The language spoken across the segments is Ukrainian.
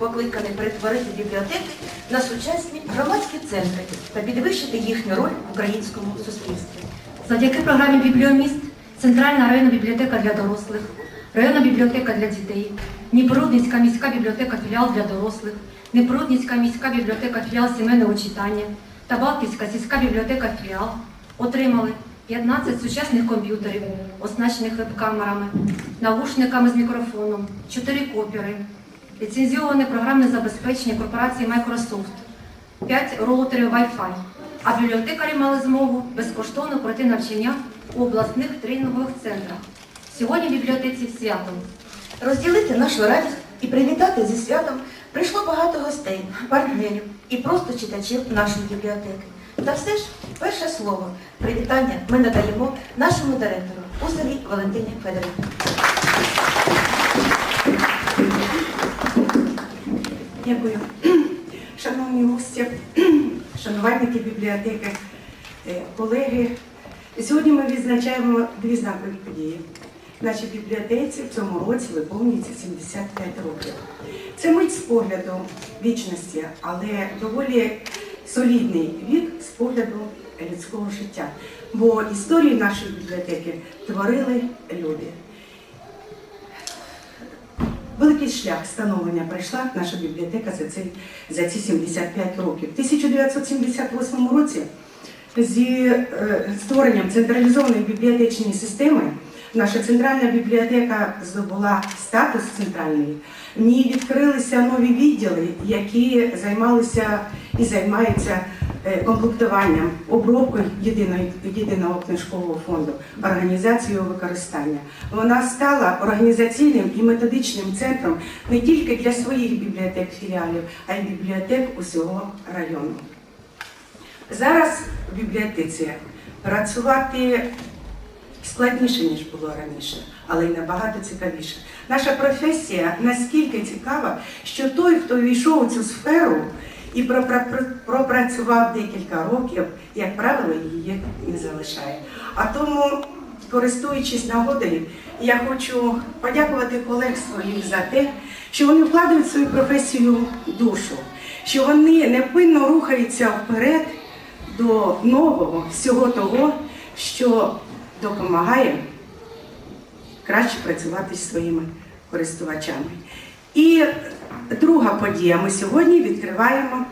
покликаний перетворити бібліотеки на сучасні громадські центри та підвищити їхню роль в українському суспільстві. Завдяки програмі Бібліоміст Центральна районна бібліотека для дорослих, районна бібліотека для дітей, Дніпрудницька міська бібліотека філіал для дорослих, Дніпрудницька міська бібліотека філіал сімейного читання та Балтівська сільська бібліотека філіал отримали 15 сучасних комп'ютерів, оснащених веб-камерами, навушниками з мікрофоном, 4 копіри, ліцензіоване програмне забезпечення корпорації Microsoft, 5 роутерів Wi-Fi, а бібліотекарі мали змогу безкоштовно пройти навчання у обласних тренінгових центрах. Сьогодні в бібліотеці свято. Розділити нашу радість і привітати зі святом прийшло багато гостей, партнерів і просто читачів нашої бібліотеки. Та все ж перше слово привітання ми надаємо нашому директору Усовій Валентині Федорівні. Дякую. Шановні гості, шанувальники бібліотеки, е, колеги. Сьогодні ми відзначаємо дві знакові події. Нашій бібліотеці в цьому році виповнюється 75 років. Це мить з погляду вічності, але доволі солідний вік з погляду людського життя. Бо історію нашої бібліотеки творили люди. Великий шлях становлення пройшла наша бібліотека за, цей, за ці 75 років. В 1978 році зі е, створенням централізованої бібліотечної системи наша центральна бібліотека здобула статус центральної. В ній відкрилися нові відділи, які займалися і займаються комплектуванням, обробкою єдиної, єдиного книжкового фонду, організацією використання. Вона стала організаційним і методичним центром не тільки для своїх бібліотек філіалів, а й бібліотек усього району. Зараз в бібліотеці працювати складніше, ніж було раніше, але й набагато цікавіше. Наша професія наскільки цікава, що той, хто війшов у цю сферу і пропрацював декілька років, як правило, її не залишає. А тому, користуючись нагодою, я хочу подякувати колег своїх за те, що вони вкладають в свою професію душу, що вони невпинно рухаються вперед до нового всього того, що допомагає краще працювати зі своїми користувачами. І друга подія. Ми сьогодні відкриваємо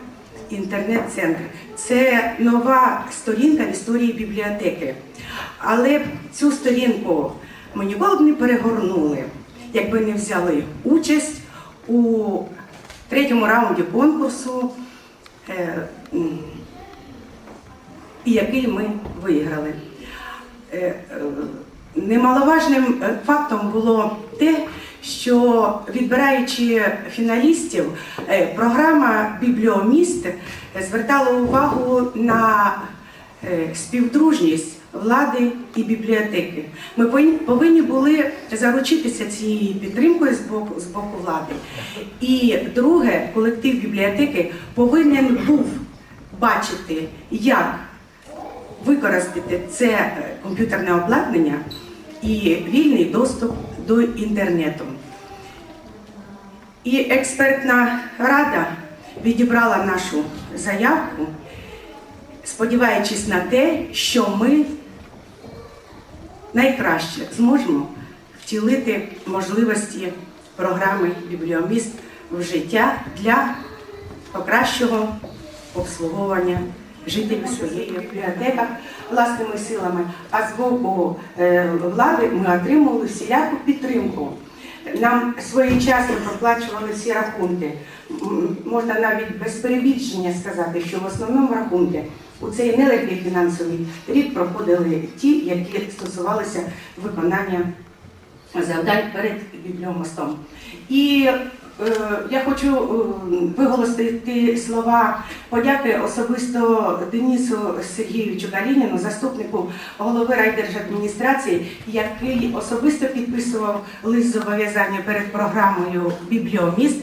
інтернет-центр. Це нова сторінка в історії бібліотеки. Але цю сторінку ми ніколи б не перегорнули, якби не взяли участь у третьому раунді конкурсу. е, який ми виграли. Е, е, Немаловажним фактом було те, що відбираючи фіналістів, е, програма Бібліоміст звертала увагу на е, співдружність влади і бібліотеки. Ми повинні- були заручитися цією підтримкою з боку, з боку влади. І друге, колектив бібліотеки повинен був бачити, як використати це е, комп'ютерне обладнання і вільний доступ до інтернету. І експертна рада відібрала нашу заявку, сподіваючись на те, що ми найкраще зможемо втілити можливості програми Бібліоміст в життя для покращого обслуговування жителів своєї бібліотеки власними силами. А з боку е, влади ми отримували всіляку підтримку. Нам своєчасно проплачували всі рахунки. Можна навіть без перебільшення сказати, що в основному рахунки у цей нелегкий фінансовий рік проходили ті, які стосувалися виконання завдань перед бібліомостом. І я хочу е, виголосити слова подяки особисто Денису Сергійовичу Калініну, заступнику голови райдержадміністрації, який особисто підписував лист зобов'язання перед програмою Бібліоміст.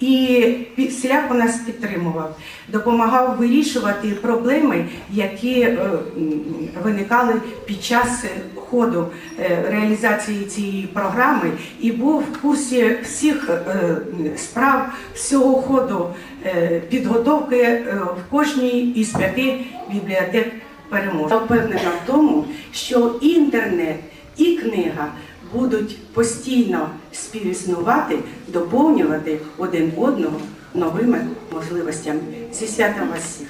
І всіляко нас підтримував, допомагав вирішувати проблеми, які е, виникали під час е, ходу е, реалізації цієї програми, і був в курсі всіх справ всього ходу підготовки в кожній із п'яти бібліотек перемоги. Впевнена в тому, що інтернет, і книга будуть постійно співіснувати, доповнювати один одного новими можливостями. Зі святом вас всіх!